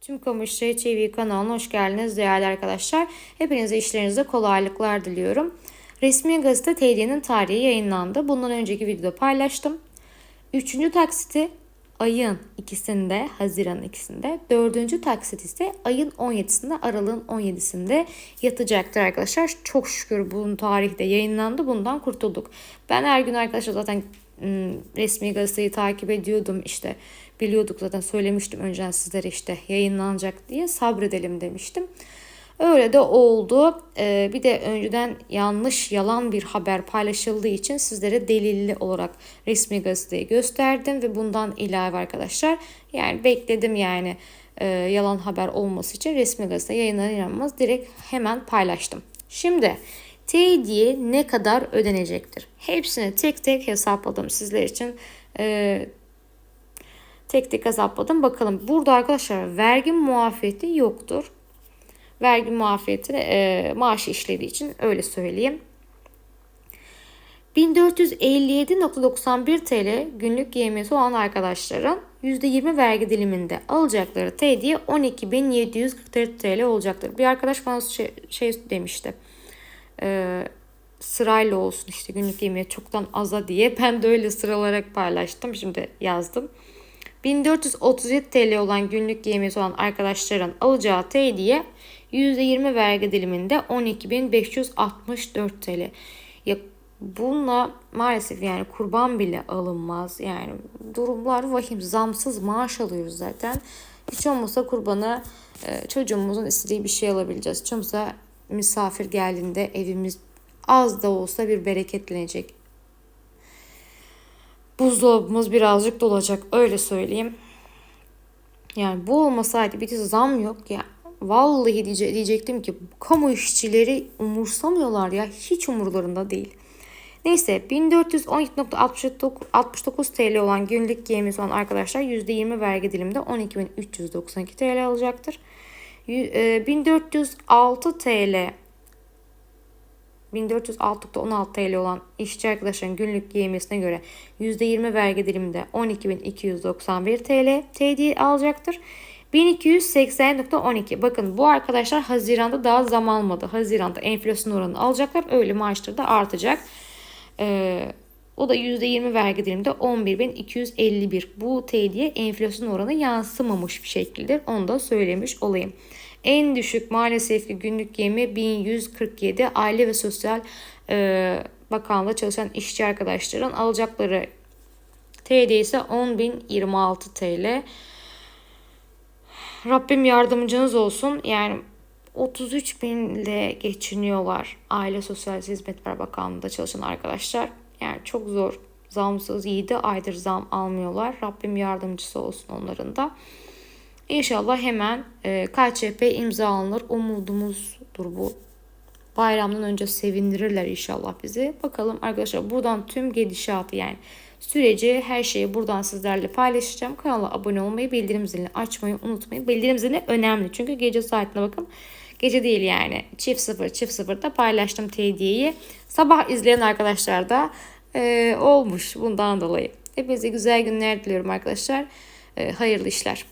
Tüm Kamışçı TV kanalına hoş geldiniz değerli arkadaşlar. Hepinize işlerinizde kolaylıklar diliyorum. Resmi gazete TD'nin tarihi yayınlandı. Bundan önceki videoda paylaştım. Üçüncü taksiti ayın ikisinde, Haziran ikisinde. Dördüncü taksit ise ayın 17'sinde, Aralığın 17'sinde yatacaktır arkadaşlar. Çok şükür bunun tarihte yayınlandı. Bundan kurtulduk. Ben her gün arkadaşlar zaten resmi gazeteyi takip ediyordum. işte biliyorduk zaten söylemiştim önceden sizlere işte yayınlanacak diye sabredelim demiştim. Öyle de oldu. Ee, bir de önceden yanlış, yalan bir haber paylaşıldığı için sizlere delilli olarak resmi gazeteyi gösterdim ve bundan ilave arkadaşlar yani bekledim yani e, yalan haber olması için resmi gazete yayınlanır direkt hemen paylaştım. Şimdi teydiye ne kadar ödenecektir? Hepsini tek tek hesapladım sizler için. E, tek tek hesapladım. Bakalım burada arkadaşlar vergi muafiyeti yoktur vergi muafiyeti e, maaş işlediği için öyle söyleyeyim. 1457.91 TL günlük YMS olan arkadaşların %20 vergi diliminde alacakları tediye 12.744 TL olacaktır. Bir arkadaş bana şey, şey demişti. E, sırayla olsun işte günlük yemeği çoktan aza diye. Ben de öyle sıralarak paylaştım. Şimdi yazdım. 1437 TL olan günlük yemeği olan arkadaşların alacağı tediye %20 vergi diliminde 12.564 TL. Ya bununla maalesef yani kurban bile alınmaz. Yani durumlar vahim. Zamsız maaş alıyoruz zaten. Hiç olmasa kurbanı e, çocuğumuzun istediği bir şey alabileceğiz. Hiç olmasa misafir geldiğinde evimiz az da olsa bir bereketlenecek. Buzdolabımız birazcık dolacak öyle söyleyeyim. Yani bu olmasaydı bir zam yok ya. Vallahi diye, diyecektim ki kamu işçileri umursamıyorlar ya. Hiç umurlarında değil. Neyse 1412.69 TL olan günlük yemimiz olan arkadaşlar %20 vergi diliminde 12.392 TL alacaktır. 1406 TL 1406.16 TL olan işçi arkadaşların günlük yemesine göre %20 vergi diliminde 12.291 TL TD alacaktır. 1280.12 bakın bu arkadaşlar Haziran'da daha zam almadı. Haziran'da enflasyon oranı alacaklar. Öyle maaşları da artacak. Ee, o da %20 vergi diliminde 11.251. Bu TD'ye enflasyon oranı yansımamış bir şekildedir. Onu da söylemiş olayım. En düşük maalesef ki günlük yemi 1147 Aile ve Sosyal e, Bakanlığı çalışan işçi arkadaşların alacakları TD ise 10.026 TL. Rabbim yardımcınız olsun. Yani 33 bin ile geçiniyorlar Aile Sosyal Hizmetler Bakanlığı'nda çalışan arkadaşlar. Yani çok zor. Zamsız 7 aydır zam almıyorlar. Rabbim yardımcısı olsun onların da. İnşallah hemen e, KÇP imzalanır. Umudumuzdur bu. Bayramdan önce sevindirirler inşallah bizi. Bakalım arkadaşlar buradan tüm gidişatı yani süreci her şeyi buradan sizlerle paylaşacağım. Kanala abone olmayı, bildirim zilini açmayı unutmayın. Bildirim zili önemli çünkü gece saatine bakın. Gece değil yani çift sıfır çift sıfırda paylaştım TD'yi. Sabah izleyen arkadaşlar da e, olmuş bundan dolayı. Hepinize güzel günler diliyorum arkadaşlar. E, hayırlı işler.